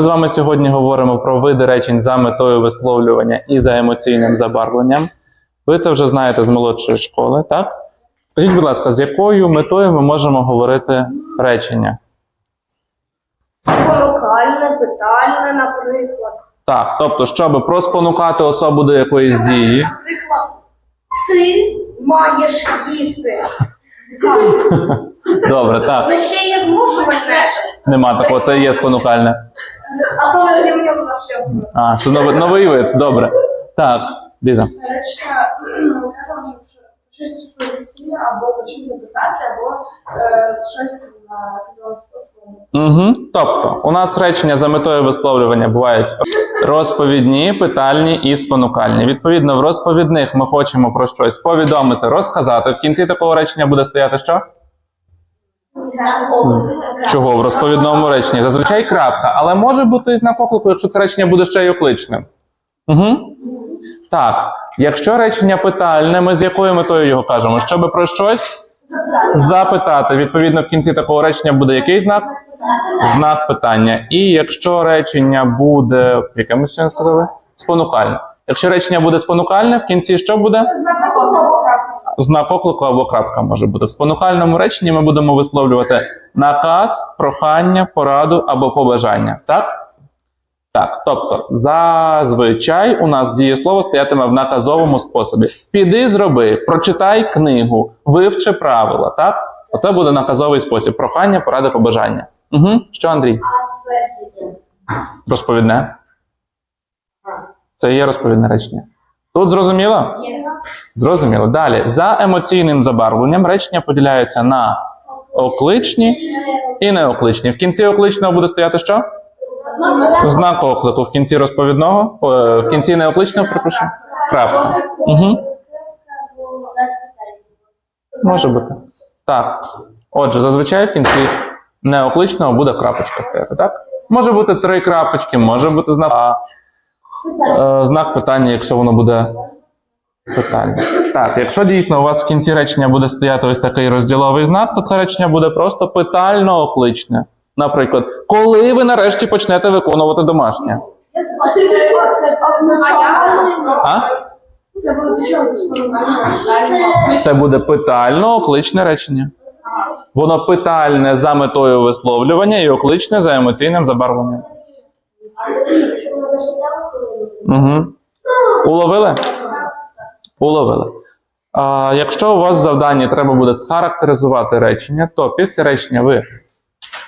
Ми з вами сьогодні говоримо про види речень за метою висловлювання і за емоційним забарвленням. Ви це вже знаєте з молодшої школи, так? Скажіть, будь ласка, з якою метою ми можемо говорити речення? Спонукальне, питальне, наприклад. Так, тобто, щоб проспонукати особу до якоїсь дії. Наприклад, ти маєш їсти. Добре, так. Але ще є змушувальне. Нема такого, це є спонукальне. А то не рівняло на шлях. А, це новий, новий вид, добре. Так, Ліза. Речка, ми кажемо, що щось розповісти, або щось запитати, або е, щось способом. Угу. Тобто, у нас речення за метою висловлювання бувають розповідні, питальні і спонукальні. Відповідно, в розповідних ми хочемо про щось повідомити, розказати. В кінці такого речення буде стояти що? Чого в розповідному реченні? Зазвичай крапка, але може бути і знак оклику, якщо це речення буде ще й окличним. Угу. Так, якщо речення питальне, ми з якою метою його кажемо? Щоб про щось запитати. Відповідно, в кінці такого речення буде який знак? Знак питання. І якщо речення буде. Яке ми ще не сказали? Спонукальне. Якщо речення буде спонукальне, в кінці що буде? Знак оклику або крапка може бути. В спонукальному реченні ми будемо висловлювати наказ, прохання, пораду або побажання. Так? Так, тобто, зазвичай у нас дієслово стоятиме в наказовому способі. Піди, зроби, прочитай книгу, вивчи правила. Так? Оце буде наказовий спосіб. Прохання, поради, побажання. Угу. Що, Андрій? Розповідне. Це є розповідне речення. Тут зрозуміло? Зрозуміло. Далі. За емоційним забарвленням речення поділяються на окличні і неокличні. В кінці окличного буде стояти що? Знак оклику. В кінці розповідного, о, в кінці неокличного, припишу. Крапка. Угу. Може бути. Так. Отже, зазвичай в кінці неокличного буде крапочка стояти, так? Може бути три крапочки, може бути знак, а, е, знак питання, якщо воно буде питання. Так, якщо дійсно у вас в кінці речення буде стояти ось такий розділовий знак, то це речення буде просто питально-окличне. Наприклад, коли ви нарешті почнете виконувати домашнє? А? Це було до чого Це буде питально-окличне речення. Воно питальне за метою висловлювання і окличне за емоційним забарвленням. Угу. Уловили? Уловили. А, якщо у вас в завданні треба буде схарактеризувати речення, то після речення ви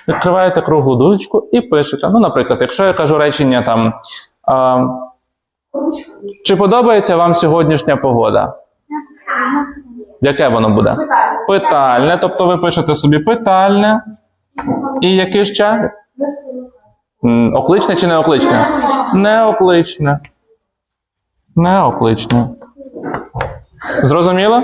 відкриваєте круглу дужечку і пишете. Ну, наприклад, якщо я кажу речення там. А, чи подобається вам сьогоднішня погода? Яке воно буде? Питальне, тобто ви пишете собі питальне. І яке ще? Окличне чи неокличне? Неокличне. Неокличне. Зрозуміло?